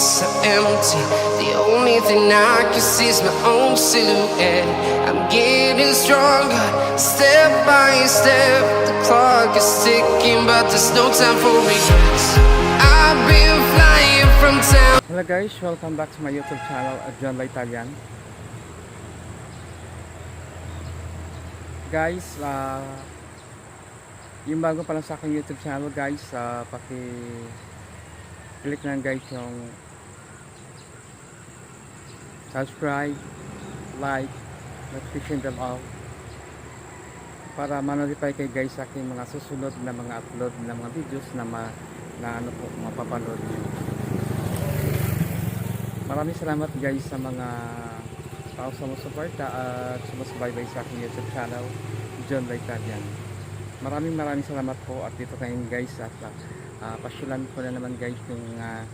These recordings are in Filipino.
are empty. The only thing I can see is my own silhouette. I'm getting stronger, step by step. The clock is ticking, but there's no time for regrets. I've been flying from town. Hello guys, welcome back to my YouTube channel John La Italian. Guys, ah yung bago pa lang sa aking YouTube channel guys, ah paki click lang guys yung subscribe, like, notification bell all para ma-notify kay guys sa aking mga susunod na mga upload na mga videos na ma, na ano po mapapanood niyo. Maraming salamat guys sa mga tao sumusuporta at sumusubaybay sa aking YouTube channel, John La Italian. Maraming maraming salamat po at dito kayo guys at uh, pasyalan ko na naman guys yung uh,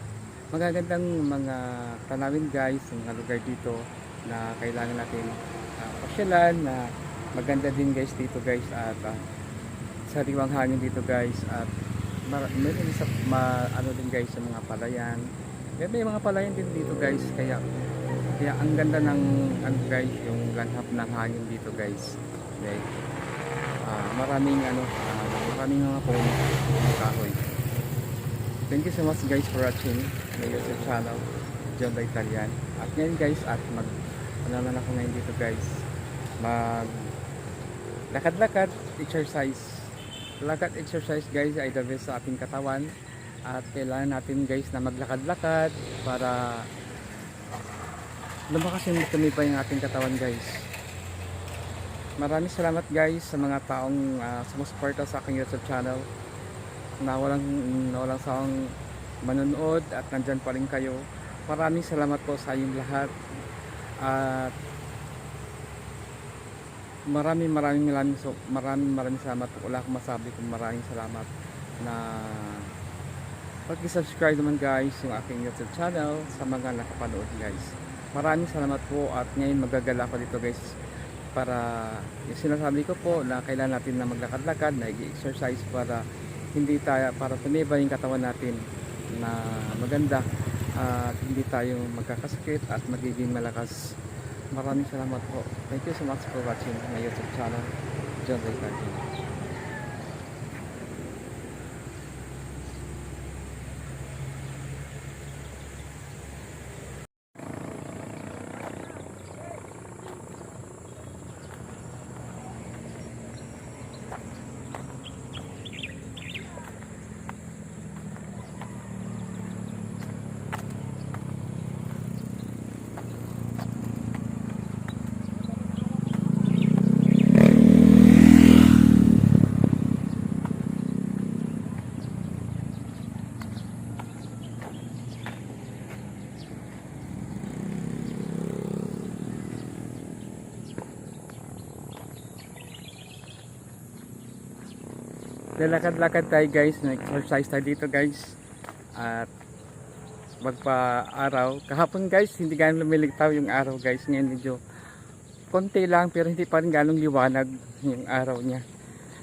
magagandang mga tanawin guys, mga lugar dito na kailangan natin uh, pasyalan na maganda din guys dito guys at uh, sariwang hangin dito guys at meron sa ma- ano din guys sa mga palayan may, may mga palayan din dito guys kaya kaya ang ganda ng ano guys yung langhap ng hangin dito guys okay. Ah, maraming ano ah, maraming mga puno kahoy thank you so much guys for watching my YouTube channel John La Italian. At ngayon guys at mag ano naman ako ngayon dito guys mag lakad-lakad exercise. Lakad exercise guys ay the best sa ating katawan. At kailangan natin guys na maglakad-lakad para lumakas yung tumibay yung ating katawan guys. Maraming salamat guys sa mga taong uh, sumusuporta sa aking youtube channel na walang, na walang sawang manonood at nandyan pa rin kayo. Maraming salamat po sa inyong lahat. At maraming maraming maraming maraming maraming salamat po. Wala akong masabi kung maraming salamat na pag-subscribe naman guys yung aking YouTube channel sa mga nakapanood guys. Maraming salamat po at ngayon magagala ko dito guys para yung sinasabi ko po na kailangan natin na maglakad-lakad, na exercise para hindi tayo, para tumibay yung katawan natin na maganda at hindi tayo magkakasakit at magiging malakas. Maraming salamat po. Thank you so much for watching my YouTube channel, John Ray Cardio. Lalakad-lakad tayo guys, nag-exercise tayo dito guys. At magpa-araw. Kahapon guys, hindi ganong lumilitaw yung araw guys. Ngayon medyo konti lang pero hindi pa rin ganong liwanag yung araw niya.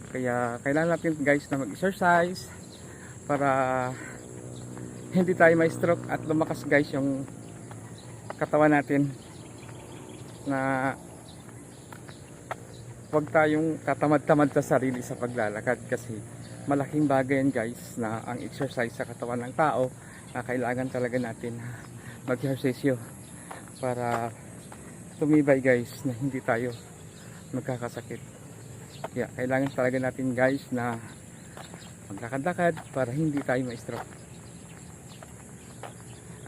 Kaya kailangan natin guys na mag-exercise para hindi tayo may stroke at lumakas guys yung katawan natin na huwag tayong katamad-tamad sa sarili sa paglalakad kasi malaking bagay yan guys na ang exercise sa katawan ng tao na kailangan talaga natin mag-ehersisyo para tumibay guys na hindi tayo magkakasakit. Kaya kailangan talaga natin guys na maglakad-lakad para hindi tayo ma-stroke.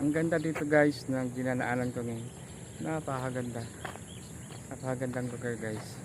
Ang ganda dito guys ng ginanaanan ko ngayon. Napakaganda. Napakagandang lugar guys